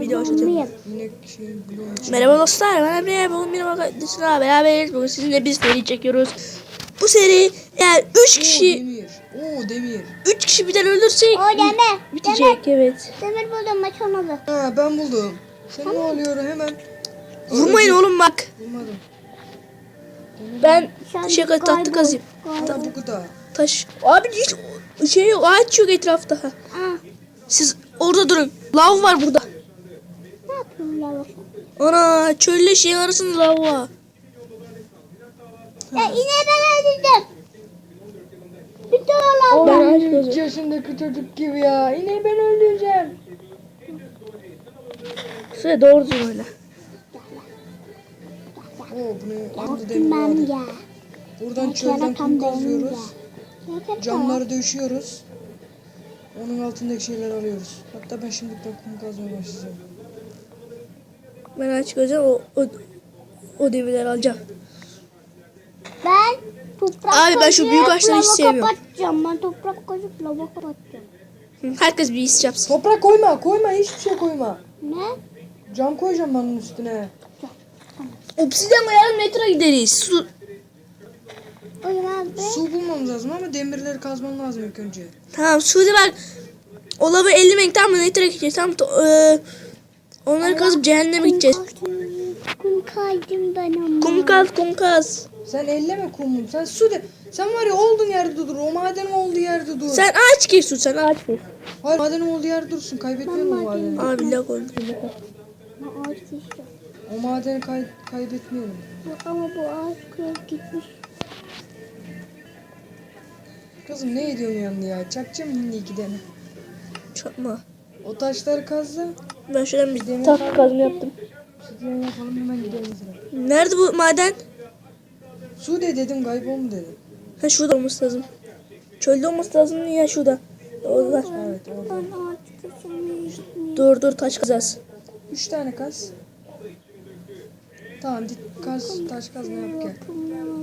video açacağım. Merhaba dostlar ben Emre. Bugün benim arkadaşımla beraberiz. Bugün sizinle bir seri çekiyoruz. Bu seri eğer 3 Oo kişi demir. Oo demir. 3 kişi birden öldürsek O demir. Demir. bitecek evet. Demir buldum maç olmadı. Ha ben buldum. Sen ne oluyor hemen? Vurmayın oğlum bak. Vurmadım. Ben şey kaybol- kazayım. kadar. Taş. Abi hiç şey yok ağaç yok etrafta. Aa, Siz orada durun. Lav var burada. Yapayım lava? Ana çölle şeyin arasında lav var. Ya yine ben öldürdüm. Bitti o Ben lava. ağaç 3 kazıyorum. yaşındaki çocuk gibi ya. Yine ben öldüreceğim. Şuraya doğru öyle. Oo bunu demir var. ya. Buradan çölden kum kazıyoruz. Camları döşüyoruz. Onun altındaki şeyler alıyoruz. Hatta ben şimdi kum kazmaya başlayacağım. Ben ağaç kazıyorum o, o, o demirleri alacağım. Ben toprak Abi ben şu büyük ağaçları hiç sevmiyorum. Kapatacağım. Ben toprak kazıp lava kapatacağım. Herkes bir iş yapsın. Toprak koyma, koyma, hiçbir şey koyma. Ne? Cam koyacağım ben onun üstüne. Obsidyen koyalım metroya gideriz. Su, ben Su bulmamız lazım ama demirleri kazman lazım ilk önce. Tamam Suudi bak. O lavı 50 metre tamam mı? Netre gideceğiz. Tamam. to- eee, onları kazıp cehenneme gideceğiz. Kum kaydım ben ama. Kum kaz kum kaz. Sen elleme kumum. Sen su de. Sen var ya olduğun yerde dur. O maden olduğu yerde dur. Sen ağaç kes Suudi sen ağaç kes. Hayır maden olduğu yerde dursun. Kaybetmeyelim o madeni. Abi lag oldu. Ağaç. O madeni kay kaybetmeyelim. Bu- Ama bu ağaç kırıp gitmiş. Kızım ne ediyorsun yanında ya? Çakacağım şimdi iki tane. Çakma. O taşları kazdı. Ben şuradan bir tahta kazma yaptım. Sütyen yapalım hemen gidelim sıra. Nerede bu maden? Su de dedim kaybol mu dedim. Ha şurada olması lazım. Çölde olması lazım ya şurada. Orada. Evet orada. Dur dur taş kazas. Üç tane kaz. Tamam git kaz taş kaz ne yap gel.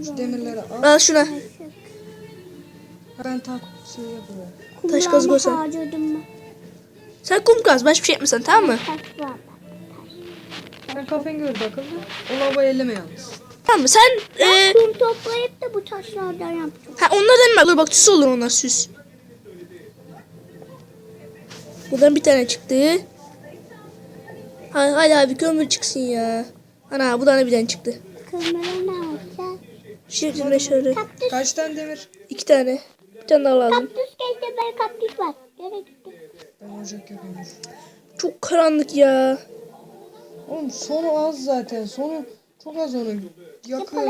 Şu demirleri al. Al şuna. Ben tak şey yapıyorum. Taş kazı Kumlarımı göster. Sen kum kaz. Başka bir şey yapmasan tamam mı? Sen kafan gördü akıllı. O lavayı elleme yalnız. Tamam mı? Sen eee Kum toplayıp da bu taşlardan yaptım. Ha onlardan bak dur bak süs olur onlar süs. Buradan bir tane çıktı. Hadi, hadi abi kömür çıksın ya. Ana buradan da bir tane çıktı. Kömürü ne yapacağız? Şimdi şöyle Kaktüs, Kaç tane demir? iki tane. Bir tane daha lazım. kaktüs geldi ben kaktüs var. Gitti? Ben ocak. Çok karanlık ya. Oğlum sonu az zaten. Sonu çok az onun. Yakın.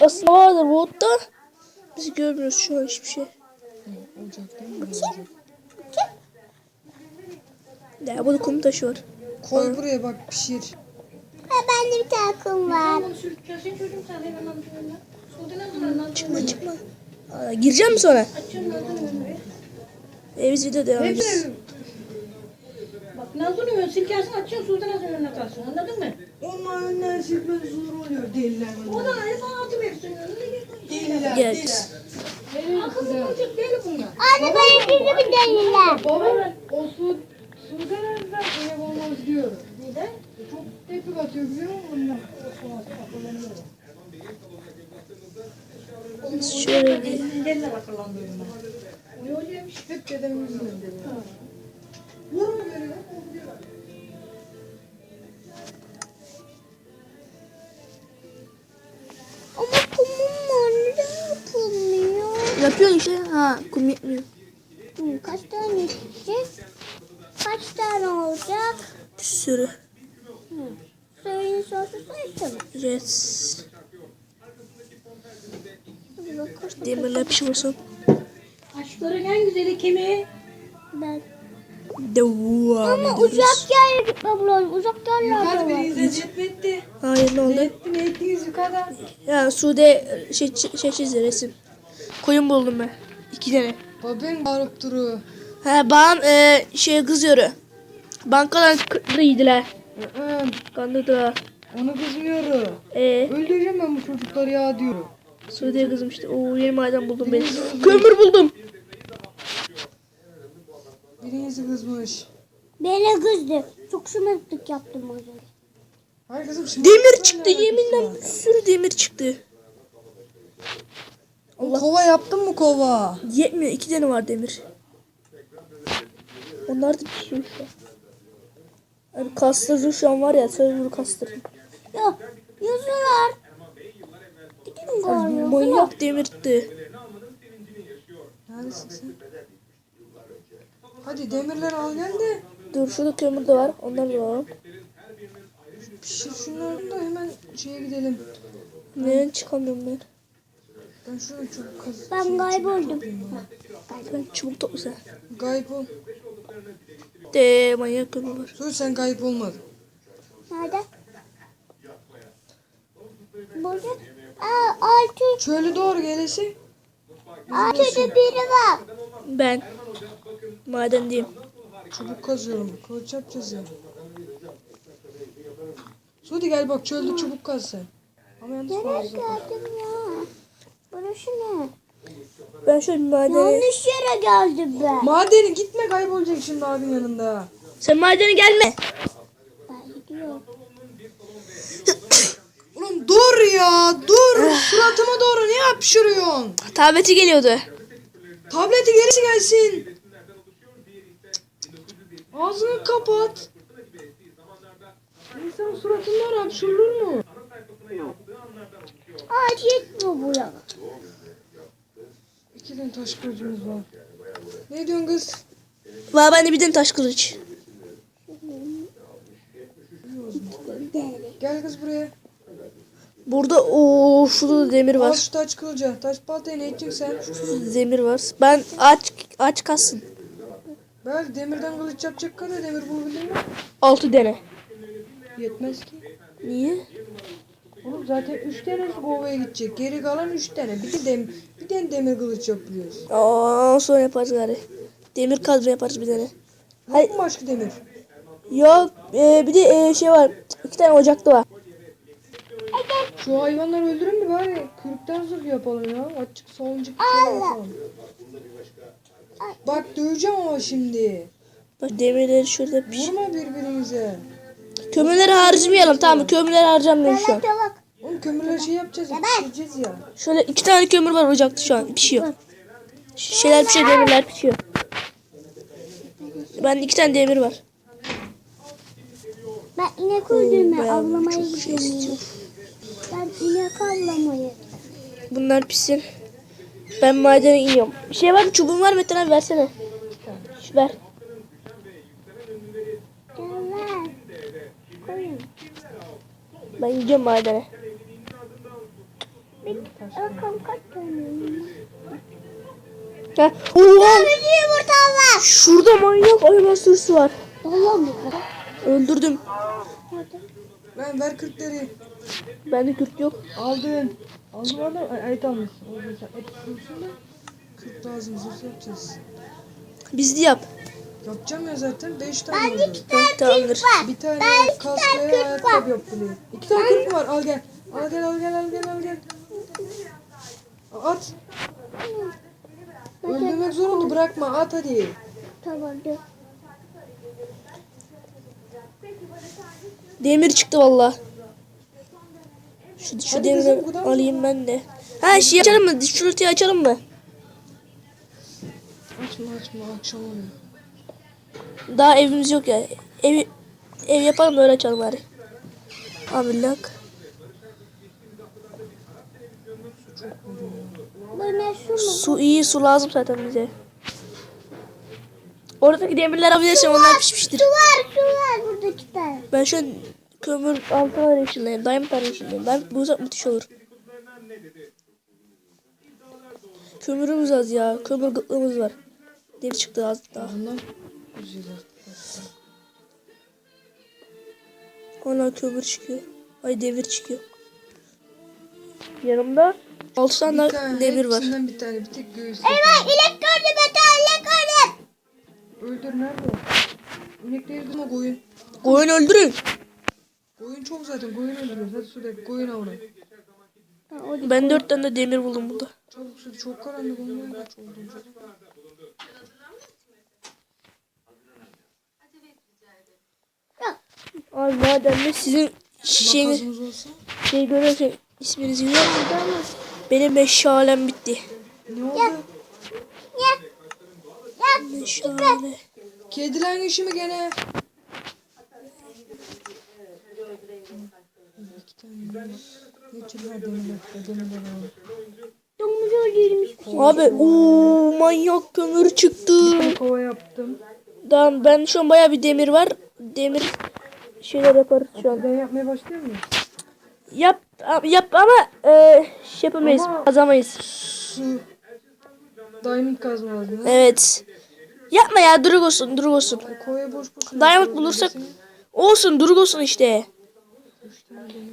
Aslında vardır botta. Biz görmüyoruz şu an hiçbir şey. Ocak değil mi? Ocak. Ya burada kum taşı var. Koy buraya bak pişir. Ha, bende bir tane kum var. Çıkma çıkma. Aa, gireceğim mi sonra? E biz video devam edeceğiz. Nazlı Ünlü silkersin açıyorsun Sudan Nazlı önüne atarsın anladın mı? Onlar önden silmesi zor oluyor deliler. O da ayrı sana atı versin önüne Deliler Gel. Akıllı olacak değil bunlar. Anne ben ikinci bir deliler. Baba o su Sudan evden ev olmaz diyor. Neden? Çok tepki atıyor biliyor musun bunlar? Şöyle bir. Elinden de akıllandırdım ben. O öyleymiş hep dedemizin dedi. Vurma Ha kum yetmiyor. Hı, Kaç tane gidecek? Kaç tane olacak? Bir sürü. Söyleyin sorusu sayısın. Yes. Bir bakalım. Demirler pişmesin. Taşların en güzeli kemiği. Ben. Devam Ama uzak yerlere gitme bulalım. Uzak yerlerde var. beni izle cetvetti. Hayır ne oldu? Etti ne ettiniz yukarıda? Ya Sude şey, şey çizdi resim. Koyun buldum ben. İki tane. Babam bağırıp duruyor. Ha ban e, şey kızıyor. Bankadan kırdı yediler. Hı, Kandırdılar. Onu kızmıyorum. E Öldüreceğim ben bu çocukları ya diyorum. Sude'ye kızmıştı. Oo yeni maden buldum ben. Kömür buldum. Birincisi kızmış. Beni kızdı. Çok şımarıklık yaptım az önce. Hayır kızım. Demir çıktı yeminle bir sürü demir çıktı. Allah. Kova yaptın mı kova? Yetmiyor iki tane var demir. Onlar da pişiyor şu an. Hani kastırdım şu an var ya server'ı kastırdım. Ya yazılar. Gidin galiba. Manyak demirtti. Neredesin sen? Hadi demirleri al gel de. Dur şurada kömür de var. Onları da alalım. Pişir şunları da hemen şeye gidelim. Nereden çıkamıyorum ben? Ben şurada çok kaz. Ben kayboldum. Ben çubuk toplasam. Gayip ol. De manyak var. Sus sen gayip olmadın. Nerede? Burada. Aa, altı. Şöyle doğru gelesi. Altıda biri var. Ben madendeyim. Çubuk kazıyorum. Kılıç yapacağız ya. Sudi gel bak çölde çubuk kaz sen. Ama yalnız Nereye fazla. geldim ya? Burası ne? Ben şöyle madene... Yanlış yere geldim ben. Madeni gitme kaybolacak şimdi abin yanında. Sen madene gelme. Ben gidiyorum. Oğlum dur ya dur. Suratıma doğru ne yapışırıyorsun? Tableti geliyordu. Tableti gerisi gelsin. Ağzını kapat. İnsan suratından hapşırılır mı? Ağaç yetmiyor buraya. İki tane taş kılıcımız var. Ne diyorsun kız? Var bende bir tane taş kılıç. Gel kız buraya. Burada o şurada da demir Al var. şu taş kılıcı. Taş baltayı ne edeceksin sen? Şurada demir var. Ben aç aç kalsın. Belki demirden kılıç yapacak kadar demir bulabildin mi? Altı tane. Yetmez ki. Niye? Oğlum zaten üç tane ovaya gidecek. Geri kalan üç tane. Bir de dem bir tane demir kılıç yapıyoruz. Aa sonra yaparız gari. Demir kazma yaparız bir tane. Yok mu başka demir? Yok e, bir de e, şey var. İki tane ocakta var. Şu hayvanları öldürün mü bari? Kırıktan zırh yapalım ya. Açık bir şey yapalım. Bak döveceğim ama şimdi. Bak demirleri şurada piş. Vurma birbirinize. Kömürleri harcamayalım tamam mı? Kömürleri harcamıyorum şu an. Oğlum kömürleri şey yapacağız ya. Pişireceğiz ya. Şöyle iki tane kömür var ocakta şu an. Pişiyor. Ş- Şeyler pişiyor demirler pişiyor. Bende iki tane demir var. Ben inek öldürme bayağı avlamaya çok şey gidiyorum. Ben inek avlamaya. Bunlar pişsin. Ben madene iniyorum. Bir şey var mı? Çubuğun var mı? Metin abi versene. Şu ver. Gel ver. Koyun. Ben gideceğim madene. Bakalım kaç tane. Ha. Oha! Şurada manyak hayvan sürüsü var. Vallahi mı? Öldürdüm. Ben ver kırkları. Bende kürt yok. Aldın. Aldın aldın. Ay, et almışsın. Kırk lazım. Zırh yapacağız. Biz de yap. Yapacağım ya zaten. Beş tane Ben oldu. iki tane Tamamdır. kırk var. Bir tane Ben iki kask tane ve kırk var. ayakkabı yok bile. İki tane kırk var? Al gel. Al gel al gel al gel al gel. At. Öldürmek zor oldu bırakma at hadi. Tamam. Demir çıktı valla. Şu, şu demiri alayım ben de. Ha şey açalım mı? Şurayı açalım mı? Açma açma akşam oluyor. Daha evimiz yok ya. Ev, ev yapalım öyle açalım bari. Abi lak. Bu ne su mu? Su iyi su lazım zaten bize. Oradaki demirler alabilirsin onlar pişmiştir. Su var su var burada iki tane. Ben şu an kömür altın arayışındayım. Diamond arayışındayım. Ben bu uzak müthiş olur. Kömürümüz az ya. Kömür gıtlığımız var. Demir çıktı az daha. Güzel. Ona kömür çıkıyor. Ay demir çıkıyor. Yanımda 6 tane demir var. hepsinden bir tane bir tek göğüs. Eyvah inek gördüm tane inek gördüm. Öldür nerede o? İnekleri ama koyun. Koyun öldürün. Koyun çok zaten koyun öldürüyoruz. Hadi suda koyun avla. Ben 4 tane de demir buldum burada. Çabuk su çok karanlık olmaya kaç oldu. Abi madem sizin şeyiniz şey görürse isminiz güzel miydi ama benim meşalem bitti. Ne oldu? Meşale. Kedilerin işi mi gene? Abi ooo manyak kömür çıktı. Kova yaptım. Tamam ben şu an baya bir demir var. Demir şeyler yaparız şu an. Ben yapmaya başlıyor muyum? Yap yap ama e, şey yapamayız. Ama- Kazamayız. Diamond kazma lazım. Evet. Yapma ya duruk olsun duruk olsun. Kovaya boş boş. Diamond bulursak olsun duruk olsun işte.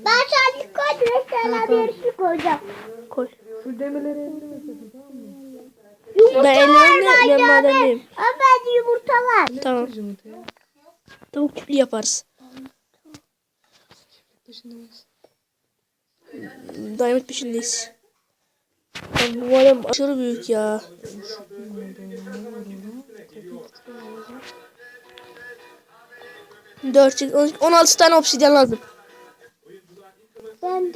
Ben sandık koydum. Sana bir yarışı koyacağım. Koy. Şu demirleri elime sakın tamam mı? Ben ellerimle ben madendeyim. Ama ben yumurta var. Tamam. Tavuk çiftliği yaparız. Peşindeyiz. Diamond peşindeyiz. Ben bu adam aşırı büyük ya. Dört, on- 16 tane obsidyen lazım. Ben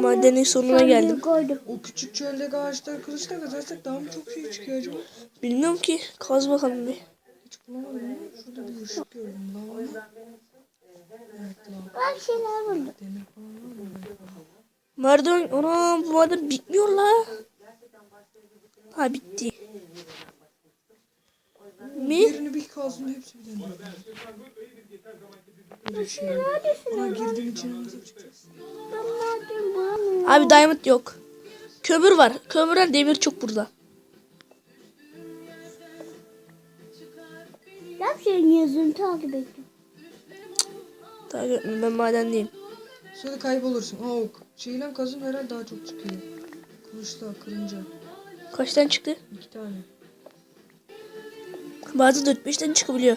Madenin sonuna geldim. koydum. O küçük çöldeki ağaçları kılıçla kazarsak daha mı çok şey çıkıyor acaba? Bilmiyorum ki. Kaz bakalım bir. Hiç bulamadım ama şurada bir ışık gördüm. Lava Ben şeyler buldum. Merdiven, ana bu maden bitmiyor la. Ha bitti. Mi? Birini bir kazdım hepsi bir. Ona girdim içine nasıl çıkacağız? Ben madem bulamıyorum. Abi diamond yok. Kömür var. Kömürden demir çok burada. Ben senin yazını takip ettim. Takip etme, ben madendeyim. Sonra kaybolursun. Aa şeyle kazın herhalde daha çok çıkıyor. Kılıçla kırınca. Kaç tane çıktı? iki tane. Bazı 4-5 tane çıkabiliyor.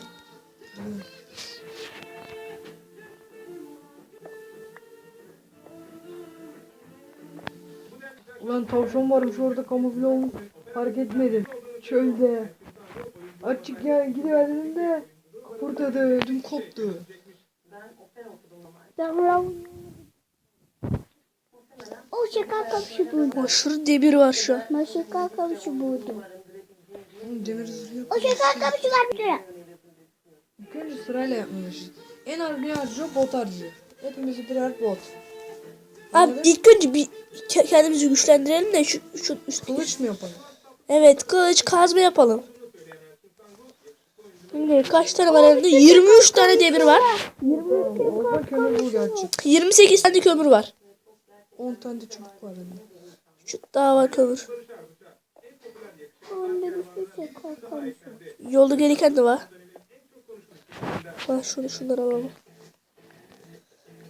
Ulan tavşan varmış orada kamufle olmuş. Fark etmedim. Çölde. Açık ya gidiverdim de. Kıpırdadı. Ödüm koptu. O şeker kapışı buldum. Aşırı demir var şu an. Ben şeker kapışı buldum. Demir zırhı şeker kapışı var bir lira. İlk önce sırayla yapmalıyız. En bir harcıyor bot harcıyor. Hepimiz birer bot. Abi ilk önce bir ke- kendimizi güçlendirelim de şu, şu üst. Kılıç mı yapalım? Evet kılıç kazma yapalım. Şimdi kaç tane var elimde? 23 tane demir var. Orada kömür bul gerçek. 28 tane kömür var. 10 tane de çubuk var elimde. Şu daha var kömür. Bir. Yolda gereken de var. Bak şunu şunları alalım.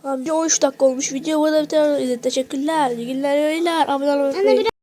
Abi 13 dakika olmuş. Video burada biter. Teşekkürler. İyi günler. iyi günler. Abone olmayı unutmayın.